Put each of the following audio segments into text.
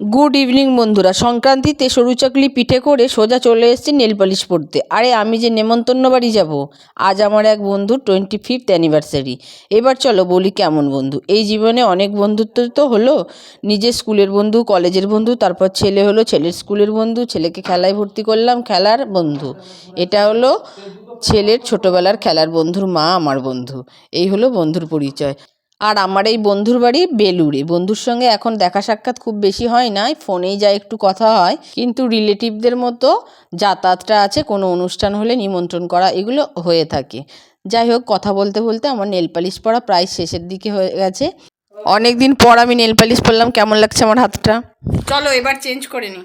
Good evening বন্ধুরা। সংক্রান্তিতে সরু চাকলি পিঠে করে সোজা চলে এসেছি নেল পালিশ পরতে। আরে, আমি যে নেমন্তন্ন বাড়ি যাব, আজ আমার এক বন্ধু টোয়েন্টি ফিফথ অ্যানিভার্সারি এবার চলো বলি কেমন বন্ধু। এই জীবনে অনেক বন্ধুত্ব তো হলো, নিজের স্কুলের বন্ধু, কলেজের বন্ধু, তারপর ছেলে হলো ছেলের স্কুলের বন্ধু, ছেলেকে খেলায় ভর্তি করলাম, খেলার বন্ধু। এটা হলো ছেলের ছোটবেলার খেলার বন্ধুর মা, আমার বন্ধু। এই হলো বন্ধুর পরিচয়। আর আমার এই বন্ধুর বাড়ি বেলুড়ে। বন্ধুর সঙ্গে এখন দেখা সাক্ষাৎ খুব বেশি হয় না ফোনেই যা একটু কথা হয়। কিন্তু রিলেটিভদের মতো যাতায়াতটা আছে, কোনো অনুষ্ঠান হলে নিমন্ত্রণ করা এগুলো হয়ে থাকে। যাই হোক, কথা বলতে বলতে আমার নেল পালিশ পরা প্রায় শেষের দিকে হয়ে গেছে। অনেক দিন পর আমি নেল পালিশ পরলাম, কেমন লাগছে আমার হাতটা? চলো এবার চেঞ্জ করে নি।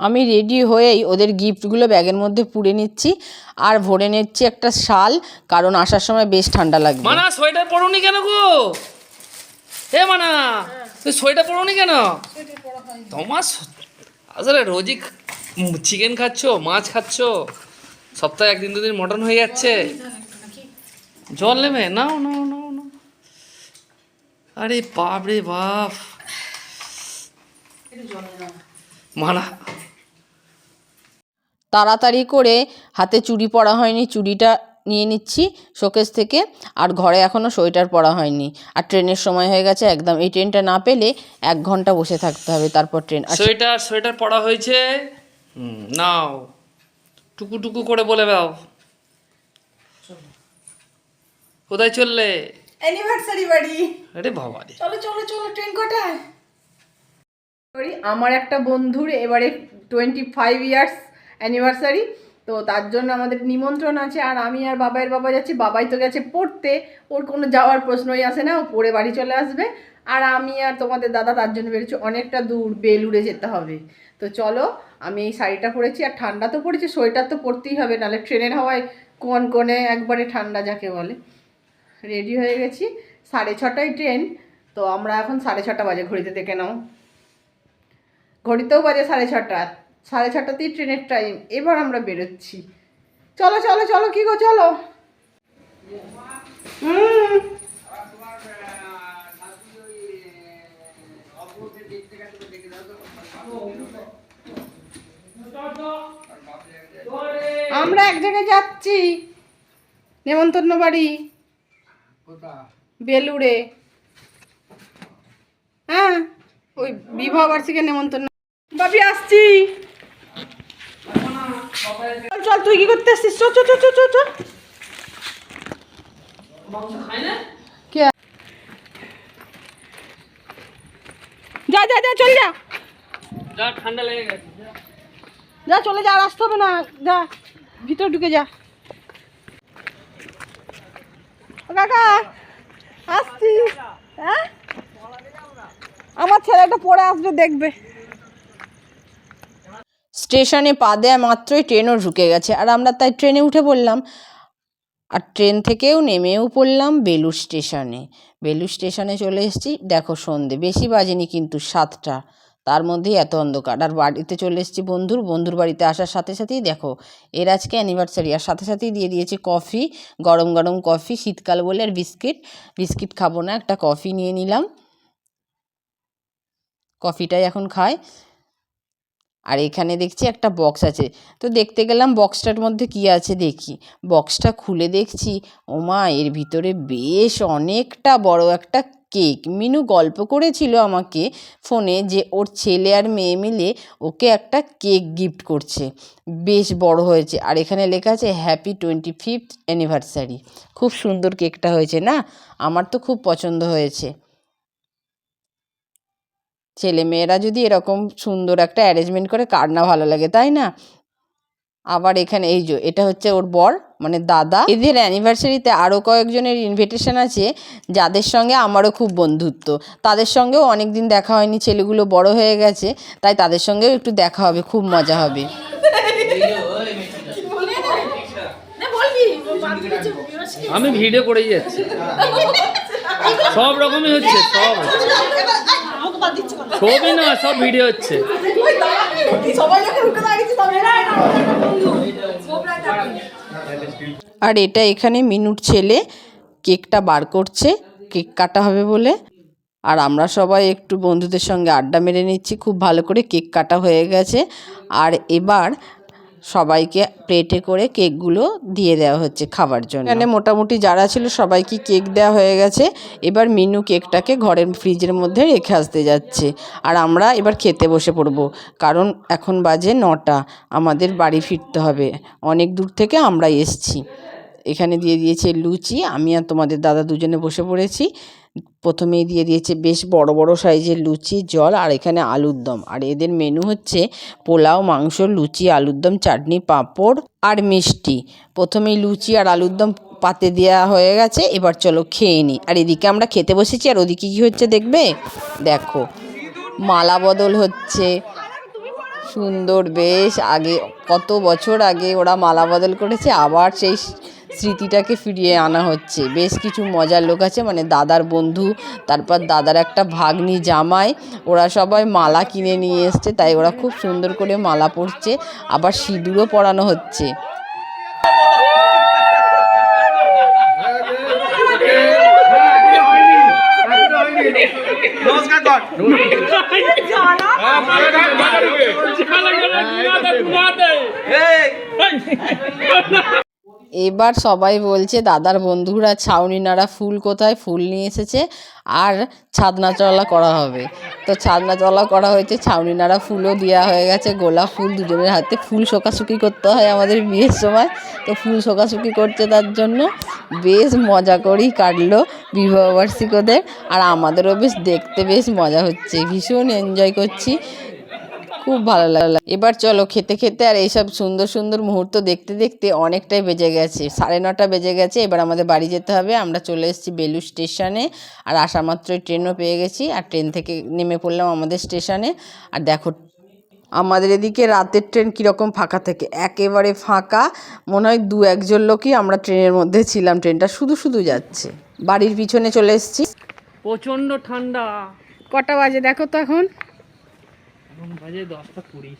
আমি রেডি হয়েই ওদের গিফটগুলো ব্যাগের মধ্যে পুড়ে নিচ্ছি। আর ভরে নিচ্ছি একটা শাল, কারণ আসার সময় বেশ ঠান্ডা লাগবে। মানা সোয়েটার পরোনি কেন গো? হে মানা, তুই সোয়েটার পরোনি কেন? তোমার আসলে রোজই চিকেন খাচ্ছ, মাছ খাচ্ছ, সপ্তাহে একদিন দুদিন মটন হয়ে যাচ্ছে। জল নেবে? নাও আরে বাপ রে বাপ। মানা তাড়াতাড়ি করে হাতে চুড়ি পরা হয়নি চুড়িটা নিয়ে নিচ্ছি শোকেস থেকে। আর ঘরে এখনও সোয়েটার পরা হয়নি। আর ট্রেনের সময় হয়ে গেছে একদম। এই ট্রেনটা না পেলে এক ঘণ্টা বসে থাকতে হবে তারপর ট্রেন। আর সোয়েটার সোয়েটার পরা হয়েছে? নাও। টুকু টুকু করে বলে দাও। কোথায় চললে? অ্যানিভার্সারি বাড়ি। আরে বাবা চলো চলো চলো ট্রেন কটায় আমার একটা বন্ধুর এবারে টোয়েন্টি ফাইভ ইয়ার্স অ্যানিভার্সারি তো তার জন্য আমাদের নিমন্ত্রণ আছে। আর আমি আর বাবাইয়ের বাবা যাচ্ছি, বাবাই তো গেছে পড়তে, ওর কোনো যাওয়ার প্রশ্নই আসে না, ও পড়ে বাড়ি চলে আসবে। আর আমি আর তোমাদের দাদা তার জন্য বেরোচ্ছি অনেকটা দূর, বেলুড়ে যেতে হবে। তো চলো, আমি এই শাড়িটা পরেছি, আর ঠান্ডা তো পড়েছে, সোয়েটার তো পরতেই হবে নাহলে ট্রেনের হাওয়ায় কোন কোণে একবারে ঠান্ডা যাকে বলে। রেডি হয়ে গেছি, সাড়ে ছটায় ট্রেন, তো আমরা এখন সাড়ে ছটা বাজে, ঘড়িতে দেখে নাও। ঘড়িতেও বাজে সাড়ে ছটা। সাড়ে ছটাতেই ট্রেনের টাইম এবার আমরা বেরোচ্ছি। চলো চলো চলো, কি গো, চলো। হুম। আমরা এক জায়গায় যাচ্ছি। নেমন্তন্ন বাড়ি। বেলুড়ে। হ্যাঁ ওই বিবাহ বার্ষিকে নেমন্তন্ন। বাপি, আসছি। চল, তুই কি করতে আসছিস? চল চল চল চল চল চল। যা যা যা চল যা। যা ঠান্ডা লেগে গেছে। যা। চলে যা আর আসতে হবে না। যা ভিতর ঢুকে যা। ও কাকা আসছি হ্যাঁ? আমার ছেলেটা পরে আসবে দেখবে। স্টেশনে পা দেয়া মাত্রই ট্রেনও ঢুকে গেছে। আর আমরা তাই ট্রেনে উঠে পড়লাম। আর ট্রেন থেকেও নেমেও পড়লাম বেলুর স্টেশনে। বেলুর স্টেশনে চলে এসেছি। দেখো সন্ধে, বেশি বাজেনি কিন্তু সাতটা। তার মধ্যেই এত অন্ধকার। আর বাড়িতে চলে এসেছি বন্ধুর। বন্ধুর বাড়িতে আসার সাথে সাথেই দেখো, এর আজকে অ্যানিভার্সারি আর সাথে সাথেই দিয়ে দিয়েছে কফি, গরম গরম কফি, শীতকাল বলে আর বিস্কিট। বিস্কিট খাব না, একটা কফি নিয়ে নিলাম। কফিটাই এখন খাই আর এখানে দেখছি একটা বক্স আছে। তো দেখতে গেলাম বক্সটার মধ্যে কি আছে দেখি। বক্সটা খুলে দেখছি, ওমা, এর ভিতরে বেশ অনেকটা বড় একটা কেক। মিনু গল্প করেছিল আমাকে ফোনে যে ওর ছেলে আর মেয়ে মিলে ওকে একটা কেক গিফট করছে। বেশ বড় হয়েছে। আর এখানে লেখা আছে হ্যাপি টোয়েন্টি ফিফথ অ্যানিভার্সারি খুব সুন্দর কেকটা হয়েছে না? আমার তো খুব পছন্দ হয়েছে। ছেলে মেয়েরা যদি এরকম সুন্দর একটা অ্যারেঞ্জমেন্ট করে কার না ভালো লাগে তাই না? আবার এখানে এই যে এটা হচ্ছে ওর বর মানে দাদা। এদের অ্যানিভার্সারিতে আরও কয়েকজনের ইনভিটেশন আছে যাদের সঙ্গে আমারও খুব বন্ধুত্ব। তাদের সঙ্গেও অনেক দিন দেখা হয়নি ছেলেগুলো বড় হয়ে গেছে তাই তাদের সঙ্গেও একটু দেখা হবে খুব মজা হবে। আমি ভিডিও করে যাচ্ছি। সব রকমই হচ্ছে সব। ছবি না সব ভিডিও হচ্ছে। আর এটা এখানে মিনুর ছেলে কেকটা বার করছে কেক কাটা হবে বলে। আর আমরা সবাই একটু বন্ধুদের সঙ্গে আড্ডা মেরে নিচ্ছি খুব ভালো করে কেক কাটা হয়ে গেছে। আর এবার সবাইকে প্লেটে করে কেকগুলো দিয়ে দেওয়া হচ্ছে খাবার জন্য। এখানে মোটামুটি যারা ছিল সবাইকে কেক দেওয়া হয়ে গেছে। এবার মিনু কেকটাকে ঘরের ফ্রিজের মধ্যে রেখে আসতে যাচ্ছে। আর আমরা এবার খেতে বসে পড়ব, কারণ এখন বাজে নটা, আমাদের বাড়ি ফিরতে হবে। অনেক দূর থেকে আমরা এসছি। এখানে দিয়ে দিয়েছে লুচি, আমি আর তোমাদের দাদা দুজনে বসে পড়েছি। প্রথমেই দিয়ে দিয়েছে বেশ বড় বড় সাইজের লুচি, জল আর এখানে আলুর দম। আর এদের মেনু হচ্ছে পোলাও, মাংস, লুচি, আলুর দম, চাটনি, পাঁপড় আর মিষ্টি। প্রথমেই লুচি আর আলুর দম পাতে দেওয়া হয়ে গেছে, এবার চলো খেয়ে নিই আর এদিকে আমরা খেতে বসেছি, আর ওদিকে কী হচ্ছে দেখবে? দেখো, মালা বদল হচ্ছে। সুন্দর, বেশ আগে, কত বছর আগে ওরা মালা বদল করেছে, আবার সেই স্মৃতিটাকে ফিরিয়ে আনা হচ্ছে বেশ কিছু মজার লোক আছে মানে দাদার বন্ধু তারপর দাদার একটা ভাগ্নি জামাই ওরা সবাই মালা কিনে নিয়ে এসছে তাই ওরা খুব সুন্দর করে মালা পরছে আবার সিঁদুরও পরানো হচ্ছে নমস্কার এবার সবাই বলছে, দাদার বন্ধুরা ছাউনি নাড়া ফুল কোথায়? ফুল নিয়ে এসেছে আর ছাদনা চলা করা হবে। তো ছাদনা চলা করা হয়েছে ছাউনি নাড়া ফুলও দেওয়া হয়ে গেছে, গোলাপ ফুল দুজনের হাতে ফুল শোকাশুকি করতে হয় আমাদের বিয়ের সময়। তো ফুল শোকাশুকি করছে তার জন্য বেশ মজা করেই কাটলো বিবাহবার্ষিক ওদের আর আমাদেরও বেশ দেখতে বেশ মজা হচ্ছে, ভীষণ এনজয় করছি। খুব ভালো লাগল। এবার চলো খেতে খেতে আর এইসব সুন্দর সুন্দর মুহূর্ত দেখতে দেখতে অনেকটাই বেজে গেছে। সাড়ে নটা বেজে গেছে এবার আমাদের বাড়ি যেতে হবে। আমরা চলে এসেছি বেলু স্টেশনে আর আসা মাত্রই ট্রেনও পেয়ে গেছি আর ট্রেন থেকে নেমে পড়লাম আমাদের স্টেশনে। আর দেখো আমাদের এদিকে রাতের ট্রেন কীরকম ফাঁকা থাকে। একেবারে ফাঁকা মনে হয় দু একজন লোকই আমরা ট্রেনের মধ্যে ছিলাম। ট্রেনটা শুধু শুধু যাচ্ছে। বাড়ির পিছনে চলে এসেছি। প্রচণ্ড ঠান্ডা। কটা বাজে দেখো তো এখন? এখন বাজে দশটা কুড়ি।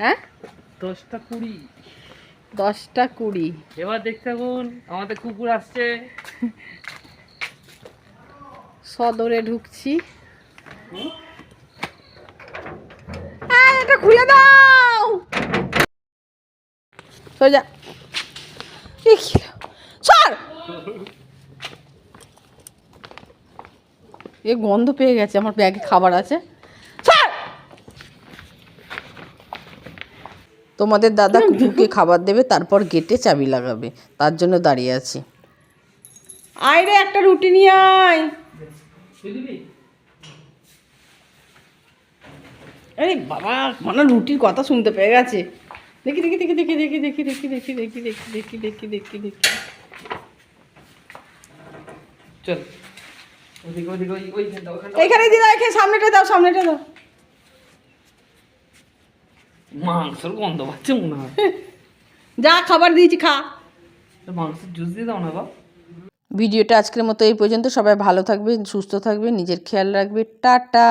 হ্যাঁ? দশটা কুড়ি। দশটা কুড়ি। এবার দেখতে থাকুন আমাদের কুকুর আসছে। সদরে ঢুকছি। এটা খুলে দাও! সোজা। সর এ গন্ধ পেয়ে গেছে আমার ব্যাগে খাবার আছে সর তোমাদের দাদা কুকুরকে খাবার দেবে তারপর গেটে চাবি লাগাবে তার জন্য দাঁড়িয়ে আছি আয় রে একটা রুটি নিয়ে আয় আরে বাবা মানে রুটির কথা শুনতে পেয়ে গেছে দেখি দেখি দেখি দেখি দেখি দেখি দেখি দেখি দেখি দেখি দেখি দেখি দেখি দেখি চল এইখানে দিয়ে দাও এখানে সামনেটা দাও সামনেটা দাও মাংসের গন্ধ পাচ্ছে মনে হয়। যা খাবার দিয়েছি খা। মাংসের জুস দিয়ে দাও না বা ভিডিওটা আজকের মতো এই পর্যন্ত। সবাই ভালো থাকবে সুস্থ থাকবে নিজের খেয়াল রাখবে টাটা।